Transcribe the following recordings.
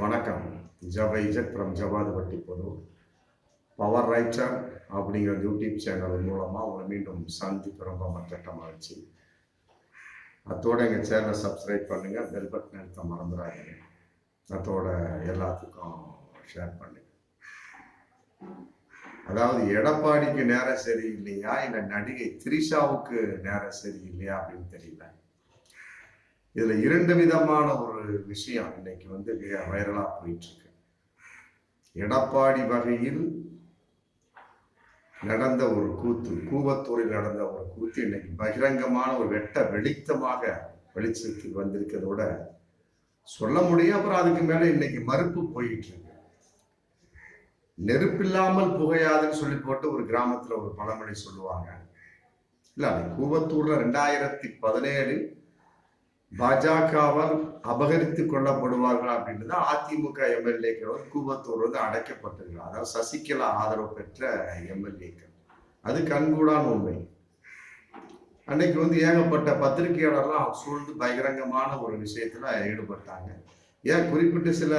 வணக்கம். ஜபை இஜக் ஃப்ரம் ஜவாதுபட்டி பொது. Power writer அப்படிங்கிற யூடியூப் சேனல் மூலமாக உங்களை மீண்டும் சந்திப்பு ரொம்ப மற்ற மகிழ்ச்சி அத்தோட எங்கள் சேனலை சப்ஸ்கிரைப் பண்ணுங்கள் பெல் பட்டன் எடுத்த மறந்துடாதீங்க. அதோட எல்லாத்துக்கும் ஷேர் பண்ணுங்க. அதாவது எடப்பாடிக்கு நேரம் சரியில்லையா? இல்லை நடிகை த்ரிஷாவுக்கு நேரம் சரியில்லையா அப்படின்னு தெரியல. இதுல இரண்டு விதமான ஒரு விஷயம் இன்னைக்கு வந்து வைரலா போயிட்டு இருக்கு எடப்பாடி வகையில் நடந்த ஒரு கூத்து கூவத்தூரில் நடந்த ஒரு கூத்து இன்னைக்கு பகிரங்கமான ஒரு வெட்ட வெளித்தமாக வெளிச்சத்துக்கு வந்திருக்கிறதோட சொல்ல முடியும் அப்புறம் அதுக்கு மேல இன்னைக்கு மறுப்பு போயிட்டு இருக்கு நெருப்பில்லாமல் புகையாதுன்னு சொல்லி போட்டு ஒரு கிராமத்துல ஒரு பழமொழி சொல்லுவாங்க. இல்ல அது கூவத்தூர்ல ரெண்டாயிரத்தி பதினேழு பாஜகவால் அபகரித்து கொள்ளப்படுவார்கள் அப்படின்றது அதிமுக எம்எல்ஏக்கள் வந்து கூவத்தூர் வந்து அடைக்கப்பட்டிருக்கிறார் அதாவது சசிகலா ஆதரவு பெற்ற எம்எல்ஏக்கள். அது கண்கூடான உண்மை அன்னைக்கு வந்து ஏகப்பட்ட பத்திரிகையாளர்லாம் சூழ்ந்து பகிரங்கமான ஒரு விஷயத்துல ஈடுபட்டாங்க. ஏன் குறிப்பிட்ட சில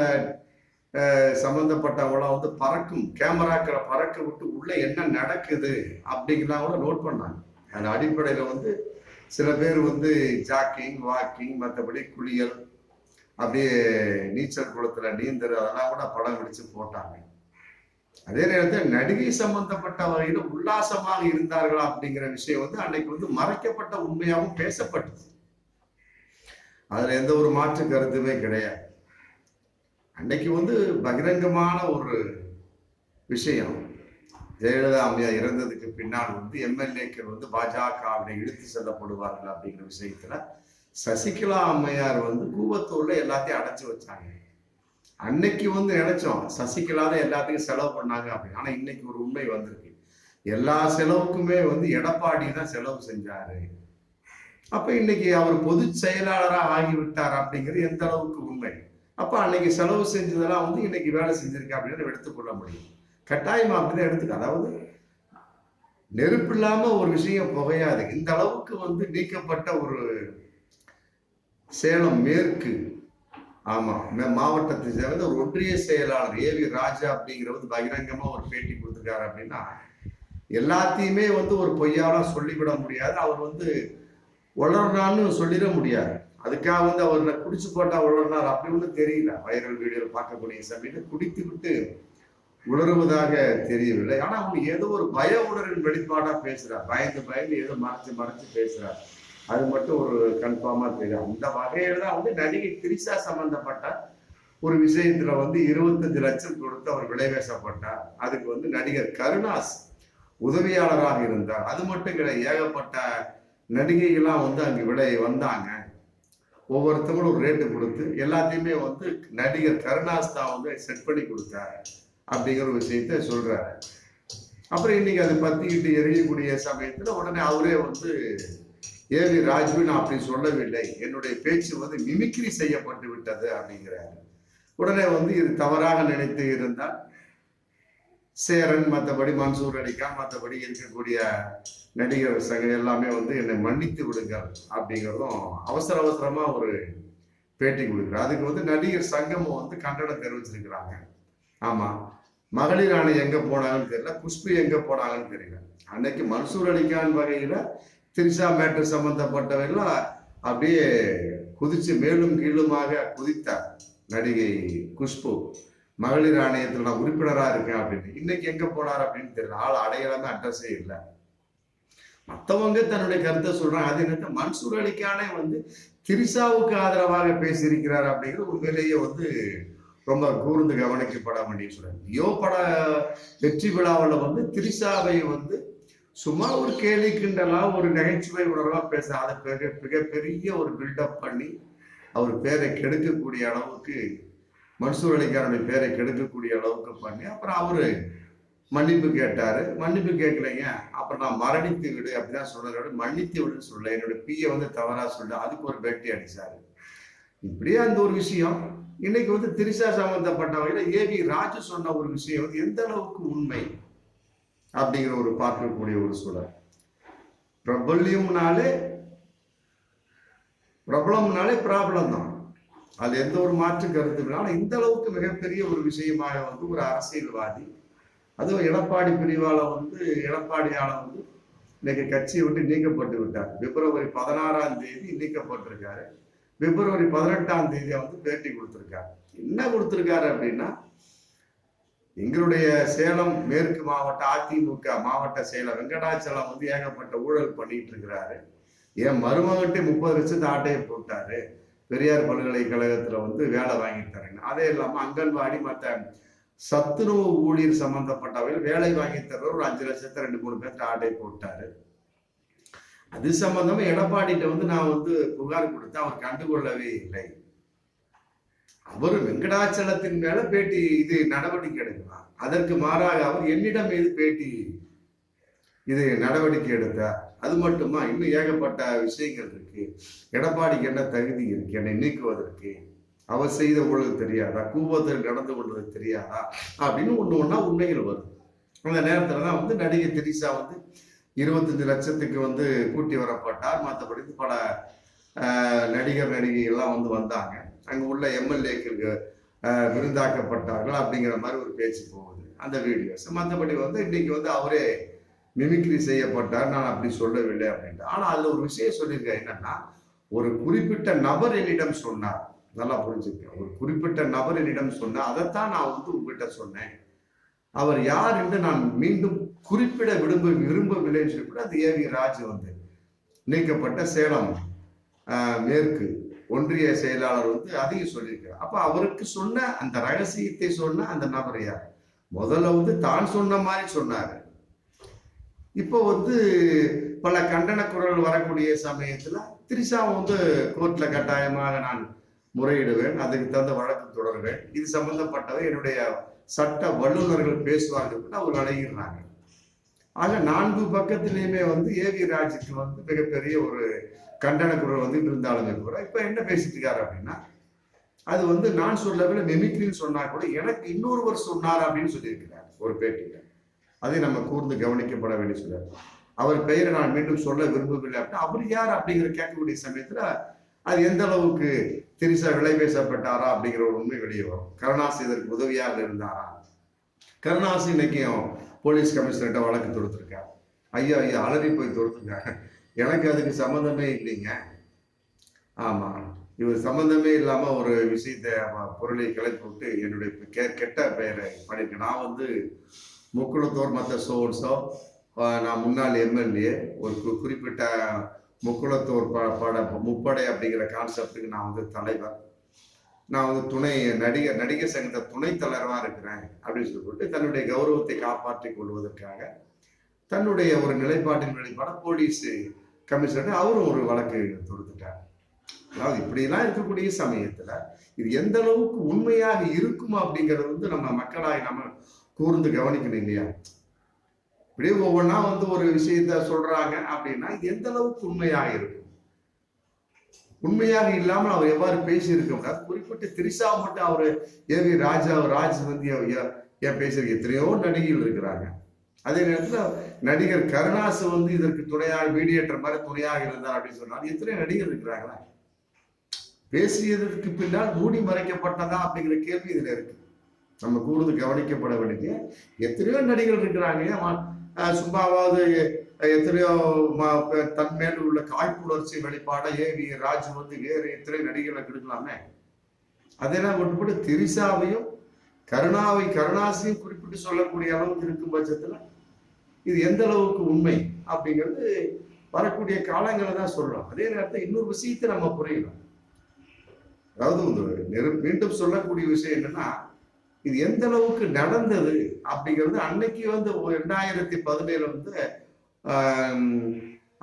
சம்பந்தப்பட்டவங்களாம் வந்து பறக்கும் கேமராக்களை பறக்க விட்டு உள்ள என்ன நடக்குது அப்படிங்கலாம் கூட நோட் பண்ணாங்க. அந்த அடிப்படையில வந்து சில பேர் வந்து ஜாக்கிங் வாக்கிங் மற்றபடி குளியல் அப்படியே நீச்சல் குளத்துல நீந்தல் அதெல்லாம் கூட படம் பிடிச்சு போட்டாங்க. அதே நேரத்தில் நடிகை சம்பந்தப்பட்ட வகையில் உல்லாசமாக இருந்தார்களா அப்படிங்கிற விஷயம் வந்து அன்னைக்கு வந்து மறைக்கப்பட்ட உண்மையாகவும் பேசப்பட்டது. அதுல எந்த ஒரு மாற்று கருத்துமே கிடையாது. அன்னைக்கு வந்து பகிரங்கமான ஒரு விஷயம். ஜெயலலிதா அம்மையார் இறந்ததுக்கு பின்னால் வந்து எம்எல்ஏக்கள் வந்து பாஜகவினை இழுத்து செல்லப்படுவார்கள் அப்படிங்கிற விஷயத்துல சசிகலா அம்மையார் வந்து கூவத்தூர்ல எல்லாத்தையும் அடைச்சு வச்சாங்க. அன்னைக்கு வந்து நினைச்சோம் சசிகலா தான் எல்லாத்தையும் செலவு பண்ணாங்க அப்படின்னு ஆனா இன்னைக்கு ஒரு உண்மை வந்திருக்கு. எல்லா செலவுக்குமே வந்து எடப்பாடி தான் செலவு செஞ்சாரு. அப்ப இன்னைக்கு அவர் பொது செயலாளராக ஆகிவிட்டார் அப்படிங்கிறது எந்த அளவுக்கு உண்மை? அப்ப அன்னைக்கு செலவு செஞ்சதெல்லாம் வந்து இன்னைக்கு வேலை செஞ்சிருக்கா அப்படின்னு எடுத்துக்கொள்ள முடியும். கட்டாயமா அப்படிதான் எடுத்துக்க. அதாவது நெருப்பு இல்லாமல் ஒரு விஷயம் புகையாது. இந்த அளவுக்கு வந்து நீக்கப்பட்ட ஒரு சேலம் மேற்கு ஆமாம் மாவட்டத்தை சேர்ந்த ஒரு ஒன்றிய செயலாளர் ஏ வி ராஜா அப்படிங்கிறவர் பகிரங்கமாக ஒரு பேட்டி கொடுத்துருக்காரு அப்படின்னா எல்லாத்தையுமே வந்து ஒரு பொய்யாலாம் சொல்லிவிட முடியாது. அவர் வந்து உளர்றான்னு சொல்லிட முடியாது. அதுக்காக வந்து அவர் குடிச்சு போட்டா உளர்னார் அப்படி ஒன்றும் தெரியல. வைரல் வீடியோவில் பார்க்கக்கூடிய சமயத்தில் குடித்து விட்டு உணர்வதாக தெரியவில்லை. ஆனா அவங்க ஏதோ ஒரு பய உணர்வின் வெளிப்பாடா பேசுறார். பயந்து பயந்து ஏதோ மறைச்சு மறைச்சு பேசுறார். அது மட்டும் ஒரு கன்ஃபார்மா தெரியும் அந்த வகையில தான் வந்து நடிகை திரிசா சம்பந்தப்பட்ட ஒரு விஷயத்துல வந்து இருபத்தஞ்சு லட்சம் கொடுத்து அவர் விளைவேசப்பட்டார் அதுக்கு வந்து நடிகர் கருணாஸ் உதவியாளராக இருந்தார். அது மட்டும் கிடையாது ஏகப்பட்ட நடிகைகள்லாம் வந்து அங்கு விலை வந்தாங்க. ஒவ்வொருத்தவங்களும் ஒரு ரேட்டு கொடுத்து எல்லாத்தையுமே வந்து நடிகர் கருணாஸ் தான் வந்து செட் பண்ணி கொடுத்தாரு. அப்படிங்கிற விஷயத்த சொல்றாரு. அப்புறம் இன்னைக்கு அதை பத்திக்கிட்டு எரியக்கூடிய சமயத்துல உடனே அவரே வந்து ஏவி ராஜ்வி நான் அப்படி சொல்லவில்லை. என்னுடைய பேச்சு வந்து மிமிக்ரி செய்யப்பட்டு விட்டது அப்படிங்கிறாரு. உடனே வந்து இது தவறாக நினைத்து இருந்தால் சேரன் மற்றபடி மன்சூர் அடிக்கா மற்றபடி இருக்கக்கூடிய நடிகர் சங்க எல்லாமே வந்து என்னை மன்னித்து விடுங்கள் அப்படிங்கிறதும் அவசர அவசரமா ஒரு பேட்டி கொடுக்குறாரு. அதுக்கு வந்து நடிகர் சங்கமும் வந்து கண்டனம் தெரிவிச்சிருக்கிறாங்க. ஆமா. மகளிர் அணை எங்க போனாங்கன்னு தெரியல குஷ்பு எங்க போனாங்கன்னு தெரியல. அன்னைக்கு மன்சூர் அலிகான் வகையில திரிஷா மேட்டர் சம்பந்தப்பட்டவெல்லாம் அப்படியே குதிச்சு மேலும் கீழுமாக குதித்தார் நடிகை குஷ்பு மகளிர் ஆணையத்தில் நான் உறுப்பினராக இருக்கேன் அப்படின்னு. இன்னைக்கு எங்க போனார் அப்படின்னு தெரியல ஆள் அடையாளமே அட்ரஸே இல்லை. மற்றவங்க தன்னுடைய கருத்தை சொல்றாங்க. அதே என்ன மன்சூர் அலிக்கானே வந்து திரிசாவுக்கு ஆதரவாக பேசியிருக்கிறார் அப்படிங்கிறது உண்மையிலேயே வந்து ரொம்ப கூர்ந்து கவனிக்கப்பட வேண்டிய சொல்றேன் லியோ பட வெற்றி விழாவில் வந்து திரிசாவை வந்து சும்மா ஒரு கேலி கிண்டலா ஒரு நகைச்சுவை உணர்வா பேச அதை மிக மிகப்பெரிய ஒரு பில்டப் பண்ணி அவர் பேரை கெடுக்கக்கூடிய அளவுக்கு மன்சூர் அலிகாருடைய பேரை கெடுக்கக்கூடிய அளவுக்கு பண்ணி அப்புறம் அவரு மன்னிப்பு கேட்டாரு. மன்னிப்பு கேட்கலைங்க அப்புறம் நான் மரணித்து விடு அப்படிதான் சொல்றதோட மன்னித்து விடுன்னு சொல்ல என்னோட பிய வந்து தவறா சொல்ல அதுக்கு ஒரு பேட்டி அடிச்சாரு இப்படியே அந்த ஒரு விஷயம். இன்னைக்கு வந்து திரிசா சம்பந்தப்பட்ட ஏ வி ராஜு சொன்ன ஒரு விஷயம் வந்து எந்த அளவுக்கு உண்மை அப்படிங்கிற ஒரு பார்க்கக்கூடிய ஒரு சூழல். பிரபல்யம்னாலே பிரபலம்னாலே ப்ராப்ளம் தான் அது எந்த ஒரு மாற்று கருத்து இல்லை இந்த அளவுக்கு மிகப்பெரிய ஒரு விஷயமாக வந்து ஒரு அரசியல்வாதி அதுவும் எடப்பாடி பிரிவால வந்து எடப்பாடியால வந்து இன்னைக்கு கட்சியை விட்டு நீக்கப்பட்டு விட்டார். பிப்ரவரி பதினாறாம் தேதி நீக்கப்பட்டிருக்காரு. பிப்ரவரி பதினெட்டாம் தேதியாக வந்து பேட்டி கொடுத்துருக்காரு. என்ன கொடுத்துருக்காரு அப்படின்னா எங்களுடைய சேலம் மேற்கு மாவட்ட அதிமுக மாவட்ட செயலர் வெங்கடாச்சலம் வந்து ஏகப்பட்ட ஊழல் பண்ணிட்டு இருக்கிறாரு. என் மருமகன்ட்டே முப்பது லட்சத்து ஆட்டையை போட்டாரு. பெரியார் பல்கலைக்கழகத்தில் வந்து வேலை வாங்கி தரேன் அதே இல்லாமல் அங்கன்வாடி மற்ற சத்துணவு ஊழியர் சம்பந்தப்பட்டவையில் வேலை வாங்கி தர்றவர் ஒரு அஞ்சு லட்சத்தை ரெண்டு மூணு பேர்த்து ஆட்டை போட்டாரு. அது சம்பந்தமா எடப்பாடிட்ட வந்து நான் வந்து புகார் கொடுத்து அவர் கண்டுகொள்ளவே இல்லை. அவர் வெங்கடாச்சலத்தின் மேல பேட்டி இது நடவடிக்கை எடுக்கலாம் அதற்கு மாறாக அவர் என்னிடம் மீது பேட்டி இது நடவடிக்கை எடுத்தார். அது மட்டுமா? இன்னும் ஏகப்பட்ட விஷயங்கள் இருக்கு. எடப்பாடிக்கு என்ன தகுதி இருக்கு? என்னை நீக்குவதற்கு அவர் செய்த ஊழல் தெரியாதா? கூபத்தில் நடந்து கொண்டது தெரியாதா? அப்படின்னு ஒன்று ஒன்றா உண்மைகள் வரும். அந்த நேரத்தில் தான் வந்து நடிகை திரிசா வந்து இருபத்தஞ்சு லட்சத்துக்கு வந்து கூட்டி வரப்பட்டார். மற்றபடி பல நடிகர் நடிகை எல்லாம் வந்து வந்தாங்க. அங்கே உள்ள எம்எல்ஏக்களுக்கு விருந்தாக்கப்பட்டார்கள் அப்படிங்கிற மாதிரி ஒரு பேச்சு போகுது. அந்த வீடியோஸ் மற்றபடி வந்து இன்னைக்கு வந்து அவரே மிமிக்ரி செய்யப்பட்டார். நான் அப்படி சொல்லவில்லை அப்படின்ட்டு. ஆனால் அதில் ஒரு விஷயம் சொல்லியிருக்கேன் என்னன்னா ஒரு குறிப்பிட்ட நபர் என்னிடம் சொன்னார். நல்லா புரிஞ்சுக்க ஒரு குறிப்பிட்ட நபர் என்னிடம் சொன்னார். அதைத்தான் நான் வந்து உங்ககிட்ட சொன்னேன். அவர் யார் என்று நான் மீண்டும் குறிப்பிட விரும்ப விரும்பவில்லை என்று கூட அது ஏவி ராஜ் வந்து நீக்கப்பட்ட சேலம் மேற்கு ஒன்றிய செயலாளர் வந்து அதையும் சொல்லியிருக்காரு அப்ப அவருக்கு சொன்ன அந்த ரகசியத்தை சொன்ன அந்த நபர் யார்? முதல்ல வந்து தான் சொன்ன மாதிரி சொன்னாரு. இப்போ வந்து பல கண்டன குரல் வரக்கூடிய சமயத்துல திரிஷா வந்து கோர்ட்ல கட்டாயமாக நான் முறையிடுவேன் அதுக்கு தகுந்த வழக்கு தொடர்வேன். இது சம்பந்தப்பட்டவை என்னுடைய சட்ட வல்லுநர்கள் பேசுவார்கள் அவங்க அடைகிறாங்க ஆக நான்கு பக்கத்திலையுமே வந்து ஏவி ராஜுக்கு வந்து மிகப்பெரிய ஒரு கண்டன குரல் வந்து இருந்தாலுமே கூட இப்ப என்ன பேசிட்டு இருக்காரு அப்படின்னா அது வந்து நான் சொல்லவில்லை மெமிக்ரின்னு சொன்னா கூட எனக்கு இன்னொருவர் சொன்னார் அப்படின்னு சொல்லியிருக்கிறார் ஒரு பேட்டியில. அதை நம்ம கூர்ந்து கவனிக்கப்பட வேண்டிய சொல்றாரு அவர் பெயரை நான் மீண்டும் சொல்ல விரும்பவில்லை அப்படின்னா அவர் யார் அப்படிங்கிற கேட்கக்கூடிய சமயத்துல அது எந்த அளவுக்கு திரிசா விலை பேசப்பட்டாரா அப்படிங்கிற ஒரு உண்மை வெளியே வரும். கருணாசி இதற்கு உதவியாக இருந்தாரா? கருணாசி இன்னைக்கும் போலீஸ் கமிஷனர்கிட்ட வழக்கு தொடுத்துருக்கா? ஐயா ஐயா அலறி போய் தொடுத்திருக்காங்க எனக்கு அதுக்கு சம்மந்தமே இல்லைங்க. ஆமா இவர் சம்மந்தமே இல்லாம ஒரு விஷயத்தை பொருளை கிளப்பி விட்டு என்னுடைய கெ- கெட்ட பெயரை பண்ணிருக்கேன் நான் வந்து முக்குளத்தோர் மற்ற சோர்ஸோ நான் முன்னாள் எம்எல்ஏ ஒரு குறிப்பிட்ட முக்குளத்தோர் பட பட முப்படை அப்படிங்கிற கான்செப்டுக்கு நான் வந்து தலைவர். நான் வந்து துணை நடிகர் நடிகர் சங்கத்தை துணை தலைவராக இருக்கிறேன் அப்படின்னு சொல்லிட்டு தன்னுடைய கௌரவத்தை காப்பாற்றிக் கொள்வதற்காக தன்னுடைய ஒரு நிலைப்பாட்டின் வெளிப்பாட போலீஸ் கமிஷனர் அவரும் ஒரு வழக்கு தொடுத்துட்டார். அதாவது இப்படிலாம் இருக்கக்கூடிய சமயத்துல இது எந்த அளவுக்கு உண்மையாக இருக்கும் அப்படிங்கிறது வந்து நம்ம மக்களாக நம்ம கூர்ந்து கவனிக்கணும் இல்லையா? இப்படியே ஒவ்வொன்றா வந்து ஒரு விஷயத்த சொல்றாங்க அப்படின்னா இது எந்த அளவுக்கு உண்மையாக இருக்கும்? உண்மையாக இல்லாமல் அவர் எவ்வாறு பேசியிருக்க முடியாது குறிப்பிட்ட திரிஷா மட்டும் அவர் ஏவி ராஜா ராஜ் வந்து ஏன் பேசியிருக்க எத்தனையோ நடிகைகள் இருக்கிறாங்க. அதே நேரத்தில் நடிகர் கருணாசு வந்து இதற்கு துணையாக மீடியேட்டர் மாதிரி துணையாக இருந்தார் அப்படின்னு சொன்னார் எத்தனையோ நடிகர் இருக்கிறாங்களா? பேசியதற்கு பின்னால் மூடி மறைக்கப்பட்டதா அப்படிங்கிற கேள்வி இதில் இருக்கு. நம்ம கூடுதல் கவனிக்கப்பட வேண்டிய எத்தனையோ நடிகர்கள் இருக்கிறாங்க. சும்மாவாவது எத்தனையோ ம- தன் மேல் உள்ள காழ்ப்புணர்ச்சி வெளிப்பாட ஏவி ராஜு வந்து வேறு எத்தனை நடிகர்களை கெடுக்கலாமே? அதெல்லாம் விட்டுப்பட்டு திரிசாவையும் கருணாவை கருணாசையும் குறிப்பிட்டு சொல்லக்கூடிய அளவுக்கு இருக்கும் பட்சத்துல இது எந்த அளவுக்கு உண்மை அப்படிங்கிறது வரக்கூடிய காலங்களை தான் சொல்றோம். அதே நேரத்தில் இன்னொரு விஷயத்தை நம்ம புரியணும். அதாவது மீண்டும் சொல்லக்கூடிய விஷயம் என்னன்னா இது எந்த அளவுக்கு நடந்தது அப்படிங்கிறது அன்னைக்கு வந்து ரெண்டாயிரத்தி பதினேழு வந்து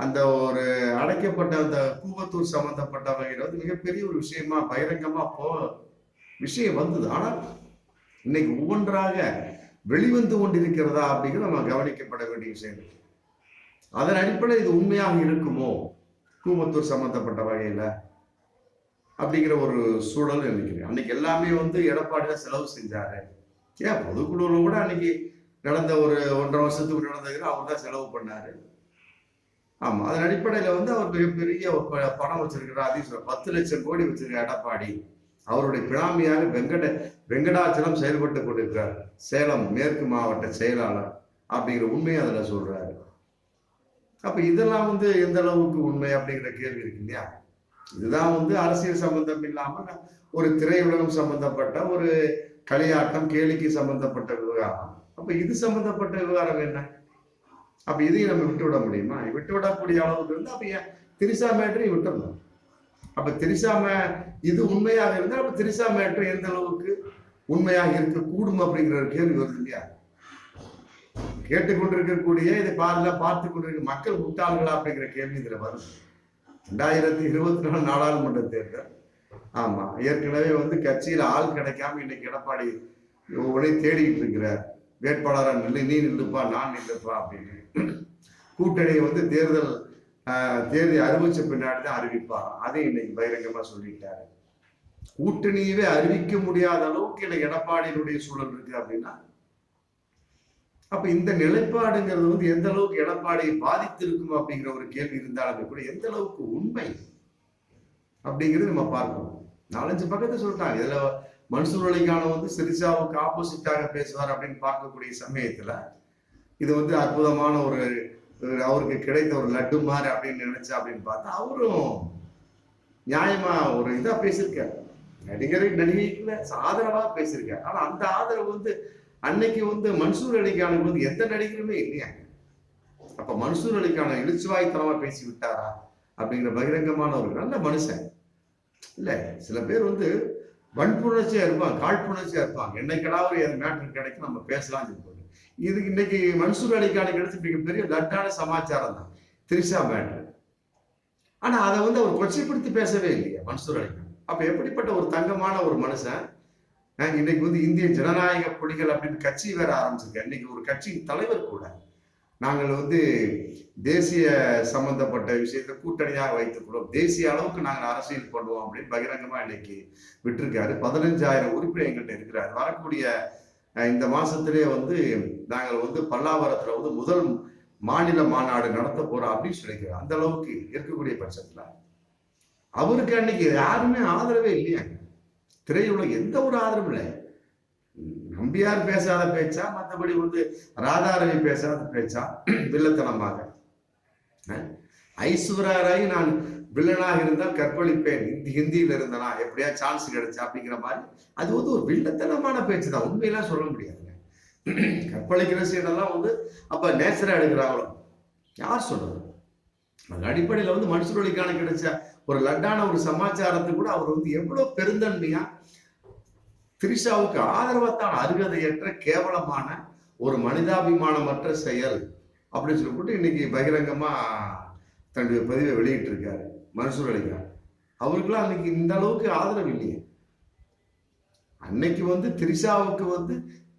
அந்த ஒரு அடைக்கப்பட்ட அந்த கூவத்தூர் சம்பந்தப்பட்ட வகையில் வந்து மிகப்பெரிய ஒரு விஷயமா பகிரங்கமா போ விஷயம் வந்தது. ஆனால் இன்னைக்கு ஒவ்வொன்றாக வெளிவந்து கொண்டிருக்கிறதா அப்படிங்கிறது நம்ம கவனிக்கப்பட வேண்டிய விஷயம். இருக்கு அதன் அடிப்படையில் இது உண்மையாக இருக்குமோ? கூவத்தூர் சம்பந்தப்பட்ட வகையில. அப்படிங்கிற ஒரு சூழல் நினைக்கிறேன். அன்னைக்கு எல்லாமே வந்து எடப்பாடியில் செலவு செஞ்சாரு. ஏன்? பொதுக்குழுவில் கூட அன்னைக்கு நடந்த ஒரு ஒன்றரை வருஷத்துக்கு நடந்ததுக்கு அவர் தான் செலவு பண்ணாரு. ஆமாம் அதன் அடிப்படையில் வந்து அவர் மிகப்பெரிய ஒரு ப- பணம் வச்சிருக்கிறார். அதையும் சொல்ல பத்து லட்சம் கோடி வச்சிருக்க எடப்பாடி அவருடைய பினாமியாக வெங்கட வெங்கடாச்சலம் செயல்பட்டு கொண்டிருக்கிறார். சேலம் மேற்கு மாவட்ட செயலாளர் அப்படிங்கிற உண்மையை அதில் சொல்றாரு. அப்போ இதெல்லாம் வந்து எந்த அளவுக்கு உண்மை அப்படிங்கிற கேள்வி இருக்கு இல்லையா? இதுதான் வந்து அரசியல் சம்பந்தம் இல்லாமல் ஒரு திரையுலகம் சம்பந்தப்பட்ட ஒரு களியாட்டம் கேளிக்கை சம்பந்தப்பட்ட விவகாரம். அப்ப இது சம்பந்தப்பட்ட விவகாரம் என்ன? அப்ப இதையும் நம்ம விட்டு விட முடியுமா? விட்டு விடக்கூடிய அளவுக்கு இருந்து அப்ப ஏன் திரிசா மேட்டரையும் விட்டுடணும் அப்ப திரிசா மே இது உண்மையாக இருந்தால் அப்ப திரிசா மேட்ரு எந்த அளவுக்கு உண்மையாக இருக்க கூடும் அப்படிங்கிற ஒரு கேள்வி வருது இல்லையா? கேட்டுக்கொண்டிருக்கக்கூடிய இதை பாருல பார்த்து கொண்டிருக்க மக்கள் முட்டாள்களா அப்படிங்கிற கேள்வி இதுல வருது. ரெண்டாயிரத்தி இருபத்தி நாலு நாடாளுமன்ற தேர்தல். ஆமா ஏற்கனவே வந்து கட்சியில ஆள் கிடைக்காம இன்னைக்கு எடப்பாடி உடனே தேடிட்டு இருக்கிறார். வேட்பாளராக நில்லு நீ நில்லுப்பா நான் நில்லுப்பா அப்படின்னு. கூட்டணியை வந்து தேர்தல் ஆஹ், தேதி அறிவிச்ச பின்னாடி தான் அறிவிப்பார் அதையும் இன்னைக்கு பகிரங்கமா சொல்லிட்டாரு. கூட்டணியவே அறிவிக்க முடியாத அளவுக்கு இன்னைக்கு எடப்பாடியினுடைய சூழல் இருக்கு அப்படின்னா அப்ப இந்த நிலைப்பாடுங்கிறது வந்து எந்த அளவுக்கு எடப்பாடியை பாதித்திருக்கும் அப்படிங்கிற ஒரு கேள்வி இருந்தாலுமே கூட எந்த அளவுக்கு உண்மை அப்படிங்கிறது நம்ம பார்க்கணும். நாலஞ்சு பக்கத்தை சொல்லிட்டாங்க. இதுல மன்சூர் அலிகான வந்து சிரிசாவுக்கு ஆப்போசிட்டாக பேசுவார் அப்படின்னு பார்க்கக்கூடிய சமயத்துல இது வந்து அற்புதமான ஒரு ஒரு அவருக்கு கிடைத்த ஒரு லட்டு மாதிரி அப்படின்னு நினைச்சா அப்படின்னு பார்த்தா அவரும் நியாயமா ஒரு இதா பேசியிருக்காரு. நடிகரை நடிகைக்குள்ள ஆதரவா பேசியிருக்காரு. ஆனா அந்த ஆதரவு வந்து அன்னைக்கு வந்து மன்சூர் அலிகானுக்கு வந்து எந்த நடிகருமே இல்லையா? அப்ப மன்சூர் அலிகான இழிச்சுவாய்த்தனமா பேசி விட்டாரா அப்படிங்கிற பகிரங்கமான ஒரு நல்ல மனுஷன். இல்ல சில பேர் வந்து வன்புணர்ச்சியா இருப்பாங்க காழ்ப்புணர்ச்சியா இருப்பாங்க. என்னைக்கெல்லாம் ஒரு மேட்டர் கிடைக்கும் நம்ம பேசலாம் சொல்லுவாங்க. இது இன்னைக்கு மன்சூர் அலிகானுக்கு எடுத்து மிகப்பெரிய லட்டான சமாச்சாரம் தான். திரிஷா மேட்டர். ஆனா அதை வந்து அவர் கொச்சைப்படுத்தி பேசவே இல்லையா மன்சூர் அலிகான். அப்ப எப்படிப்பட்ட ஒரு தங்கமான ஒரு மனுஷன் இன்னைக்கு வந்து இந்திய ஜனநாயக புலிகள் அப்படின்னு கட்சி வேற ஆரம்பிச்சிருக்க. இன்னைக்கு ஒரு கட்சியின் தலைவர் கூட நாங்கள் வந்து தேசிய சம்பந்தப்பட்ட விஷயத்தை கூட்டணியாக வைத்துக் கொள்வோம் தேசிய அளவுக்கு நாங்கள் அரசியல் பண்ணுவோம் அப்படின்னு பகிரங்கமா இன்னைக்கு விட்டுருக்காரு. பதினஞ்சாயிரம் உறுப்பினர் எங்கள்கிட்ட இருக்கிறார். வரக்கூடிய இந்த மாசத்திலே வந்து நாங்கள் வந்து பல்லாவரத்துல வந்து முதல் மாநில மாநாடு நடத்த போறோம் அப்படின்னு சொல்லிக்கிறார் அந்த அளவுக்கு இருக்கக்கூடிய பட்சத்துல அவருக்கு அன்னைக்கு யாருமே ஆதரவே இல்லையாங்க திரையுள்ள எந்த ஒரு ஆதரவும் இல்லை. நம்பியார் பேசாத பேச்சா மற்றபடி வந்து ராதாரவி பேசாத பேச்சா வில்லத்தனமாக. அஹ், ஐஸ்வர்யா ராய் நான் வில்லனாக இருந்தால் கற்பழிப்பேன். ஹிந்தி ஹிந்தியில் இருந்தனா எப்படியா சான்ஸ் கிடைச்சா அப்படிங்கிற மாதிரி. அது வந்து ஒரு வில்லத்தனமான பேச்சு தான். உண்மையெல்லாம் சொல்ல முடியாதுங்க. கற்பழிக்கிற சீனெல்லாம் வந்து அப்ப நேச்சரா எடுக்கிறாங்களோ யார் சொல்றது? அந்த அடிப்படையில் வந்து மனுஷர் வழிக்கான கிடைச்ச ஒரு லட்டான ஒரு சமாச்சாரத்துக்கு கூட அவர் வந்து எவ்வளவு பெருந்தன்மையா திரிஷாவுக்கு ஆதரவத்தான் அருகதையற்ற கேவலமான ஒரு மனிதாபிமானமற்ற செயல் அப்படின்னு சொல்லிவிட்டு இன்னைக்கு பகிரங்கமா தன்னுடைய பதிவை வெளியிட்டு இருக்காரு மன்சூர் அலிகான். அவருக்கெல்லாம் அன்னைக்கு இந்த அளவுக்கு ஆதரவு இல்லையே. அன்னைக்கு வந்து திரிஷாவுக்கு வந்து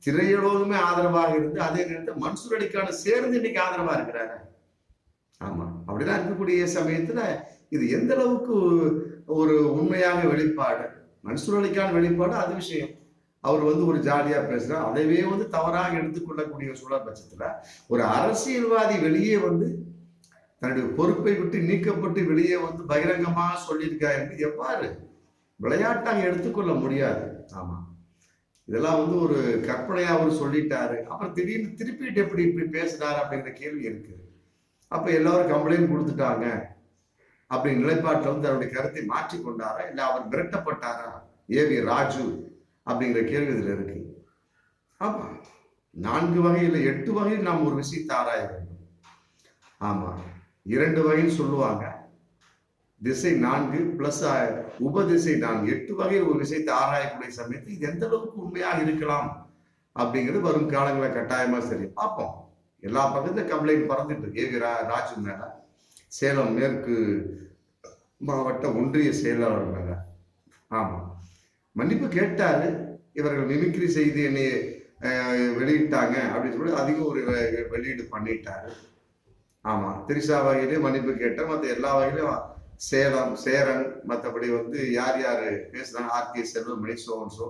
திரையுலகமே ஆதரவாக இருந்து அதே நேரத்தில் மன்சூர் அலிகான சேர்ந்து இன்னைக்கு ஆதரவா இருக்கிறாரு. ஆமா அப்படிதான் இருக்கக்கூடிய சமயத்துல இது எந்த அளவுக்கு ஒரு உண்மையாக வெளிப்பாடு? மன்சூர் அலிகான் வெளிப்பாடு அது விஷயம். அவர் வந்து ஒரு ஜாலியா பேசுறார். அதைவே வந்து தவறாக எடுத்துக்கொள்ளக்கூடிய சூழல் பட்சத்துல ஒரு அரசியல்வாதி வெளியே வந்து தன்னுடைய பொறுப்பை விட்டு நீக்கப்பட்டு வெளியே வந்து பகிரங்கமாக சொல்லியிருக்கா என்று எவ்வாறு? விளையாட்டாக எடுத்துக்கொள்ள முடியாது. ஆமா. இதெல்லாம் வந்து ஒரு கற்பனையா அவர் சொல்லிட்டாரு. அப்புறம் திடீர்னு திருப்பிட்டு எப்படி இப்படி பேசுறாரு அப்படிங்கிற கேள்வி இருக்கு. அப்ப எல்லாரும் கம்ப்ளைண்ட் கொடுத்துட்டாங்க. அப்படி நிலைப்பாட்டில் வந்து அவருடைய கருத்தை மாற்றி கொண்டாரா? இல்லை அவர் மிரட்டப்பட்டாரா? ஏவி ராஜு அப்படிங்கிற கேள்வி இதில் இருக்கு. ஆமா. நான்கு வகையில் எட்டு வகையில் நாம் ஒரு விஷயத்தை ஆராய வேண்டும். ஆமா. இரண்டு வகையில் சொல்லுவாங்க. திசை நான்கு பிளஸ் உபதிசை நான்கு. எட்டு வகையில் ஒரு விஷயத்தை ஆராயக்கூடிய சமயத்தில் இது எந்த அளவுக்கு உண்மையாக இருக்கலாம்? அப்படிங்கிறது வரும் காலங்களில் கட்டாயமா சரி பார்ப்போம். எல்லா பக்கத்துல கம்ப்ளைண்ட் பறந்துட்டு ஏவி ரா ராஜு மேல. சேலம் மேற்கு மாவட்ட ஒன்றிய செயலாளர் மேல. ஆமாம் மன்னிப்பு கேட்டார். இவர்கள் மிமிக்ரி செய்து என்னை வெளியிட்டாங்க அப்படின்னு சொல்லி அதிகம் ஒரு வெளியீடு பண்ணிட்டாரு. ஆமாம் திரிசா வகையிலே மன்னிப்பு கேட்டேன். மற்ற எல்லா வகையிலும் சேலம் சேரன் மற்றபடி வந்து யார் யார் பேசுனாங்க ஆர்கே செல்வமணி சோன்சோ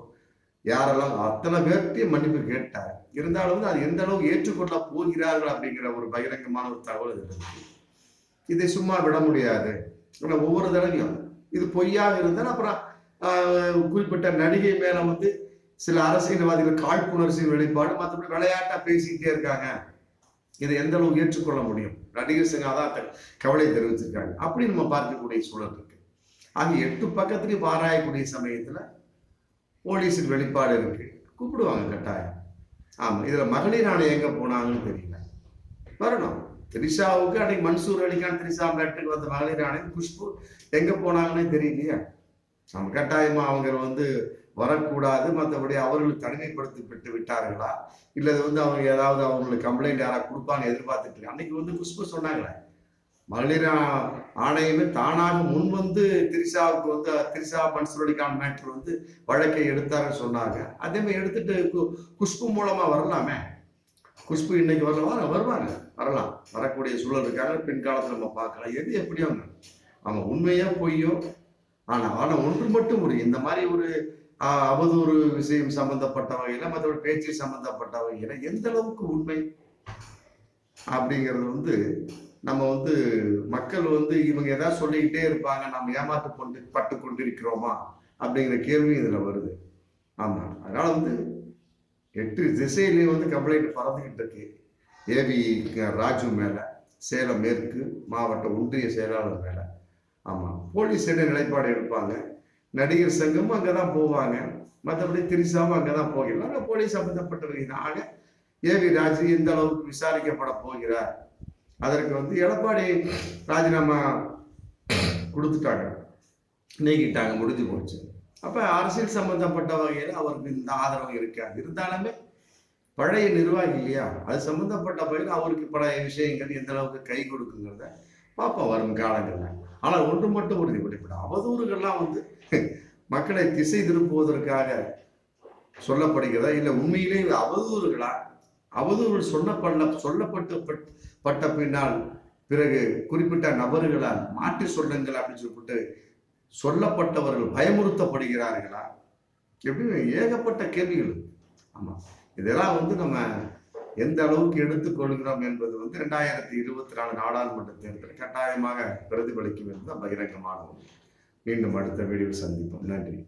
யாரெல்லாம் அத்தனை பேர்கிட்டையும் மன்னிப்பு கேட்டார். இருந்தாலும் வந்து அது எந்த அளவுக்கு ஏற்றுக்கொள்ள போகிறார்கள் அப்படிங்கிற ஒரு பகிரங்கமான ஒரு தகவல் இருக்குது இதை சும்மா விட முடியாது. ஆனால் ஒவ்வொரு தடவையும் இது பொய்யாக இருந்தால் அப்புறம் குறிப்பிட்ட நடிகை மேல வந்து சில அரசியல்வாதிகள் காழ்ப்புணர்ச்சி வெளிப்பாடு மற்றபடி விளையாட்டா பேசிக்கிட்டே இருக்காங்க. இதை எந்த அளவு ஏற்றுக்கொள்ள முடியும்? நடிகர் சங்கம் அதான் த- கவலை தெரிவிச்சிருக்காங்க. அப்படி நம்ம பார்க்கக்கூடிய சூழல் இருக்கு. ஆக எட்டு பக்கத்துலயும் பாராயக்கூடிய சமயத்துல போலீஸின் வெளிப்பாடு இருக்கு. கூப்பிடுவாங்க கட்டாயம். ஆமா இதுல மகளிர் ஆணையம் எங்க போனாங்கன்னு தெரியல. வரணும். திரிஷாவுக்கு அன்னைக்கு மன்சூர் அலிகான் திரிஷா மேட்டுக்கு வந்த மகளிர் ஆணையம் குஷ்பு எங்க போனாங்கன்னே தெரியலையா. நம்ம கட்டாயமா அவங்க வந்து வரக்கூடாது மற்றபடி அவர்கள் தனிமைப்படுத்தப்பட்டு விட்டார்களா? இல்லை வந்து அவங்க ஏதாவது அவங்களுக்கு கம்ப்ளைண்ட் யாராவது கொடுப்பான்னு எதிர்பார்த்துட்டு அன்னைக்கு வந்து குஷ்பு சொன்னாங்களே மகளிர் ஆணையமே தானாக முன் வந்து திரிஷாவுக்கு வந்து திரிஷா மன்சூர் அலிகான் மேட்ரு வந்து வழக்கை எடுத்தாருன்னு சொன்னாங்க. அதே மாதிரி எடுத்துட்டு கு- குஷ்பு மூலமா வரலாமே. குஷ்பு இன்னைக்கு வரலவா வருவாங்க. வரலாம். வரக்கூடிய சூழல் இருக்காங்க. பின்காலத்தில் நம்ம பார்க்கலாம். எது எப்படியோ அவங்க உண்மையோ பொய்யோ? ஆனால் ஆனால் ஒன்று மட்டும் ஒரு இந்த மாதிரி ஒரு அவதூறு விஷயம் சம்பந்தப்பட்ட வகையில மற்றபடி பேச்சு சம்பந்தப்பட்ட வகையில எந்த அளவுக்கு உண்மை அப்படிங்கிறது வந்து நம்ம வந்து மக்கள் வந்து இவங்க ஏதாவது சொல்லிக்கிட்டே இருப்பாங்க. நம்ம ஏமாத்து கொண்டு பட்டு கொண்டிருக்கிறோமா? அப்படிங்கிற கேள்வி இதில் வருது. ஆமாம் அதனால வந்து எட்டு திசையிலேயே வந்து கம்ப்ளைண்ட் பறந்துகிட்டு இருக்கு. ஏவி ராஜு மேலே சேலம் மேற்கு மாவட்ட ஒன்றிய செயலாளர் மேலே. ஆமாம் போலீஸ் என்ன நிலைப்பாடு எடுப்பாங்க? நடிகர் சங்கமும் அங்கே தான் போவாங்க. மற்றபடி திரிசாவும் அங்கதான் போகிறாங்க. ஆனால் போலீஸ் சம்பந்தப்பட்டவர்கள் ஆக ஏவி ராஜு எந்த அளவுக்கு விசாரிக்கப்பட போகிறார்? அதற்கு வந்து எடப்பாடி ராஜினாமா கொடுத்துட்டாங்க. நீக்கிட்டாங்க முடிஞ்சு போச்சு. அப்ப அரசியல் சம்பந்தப்பட்ட வகையில் அவருக்கு இந்த ஆதரவு இருக்காது. இருந்தாலுமே பழைய நிர்வாகி இல்லையா? அது சம்பந்தப்பட்ட வகையில் அவருக்கு பழைய விஷயங்கள் எந்த அளவுக்கு கை கொடுக்குங்கிறத பார்ப்போம் வரும் காலங்களில். ஆனால் ஒன்று மட்டும் உறுதிப்பட்டு அவதூறுகள்லாம் வந்து மக்களை திசை திருப்புவதற்காக சொல்லப்படுகிறதா? இல்லை உண்மையிலே இது அவதூறுகளா? அவதூறுகள் சொல்லப்பட சொல்லப்பட்டு பட்- பட்ட பின்னால் பிறகு குறிப்பிட்ட நபர்களால் மாற்றி சொல்லுங்கள் அப்படின்னு சொல்லிட்டு சொல்லப்பட்டவர்கள் பயமுறுத்தப்படுகிறார்களா? எப்படின்னு ஏகப்பட்ட கேள்விகள் ஆமாம் ஆமா. இதெல்லாம் வந்து நம்ம எந்த அளவுக்கு எடுத்துக்கொள்கிறோம் என்பது வந்து ரெண்டாயிரத்தி இருபத்தி நாலு நாடாளுமன்ற தேர்தல் கட்டாயமாக பிரதிபலிக்கும் என்பது பகிரங்கமான ஒன்று. மீண்டும் அடுத்த வீடியோ சந்திப்போம். நன்றி.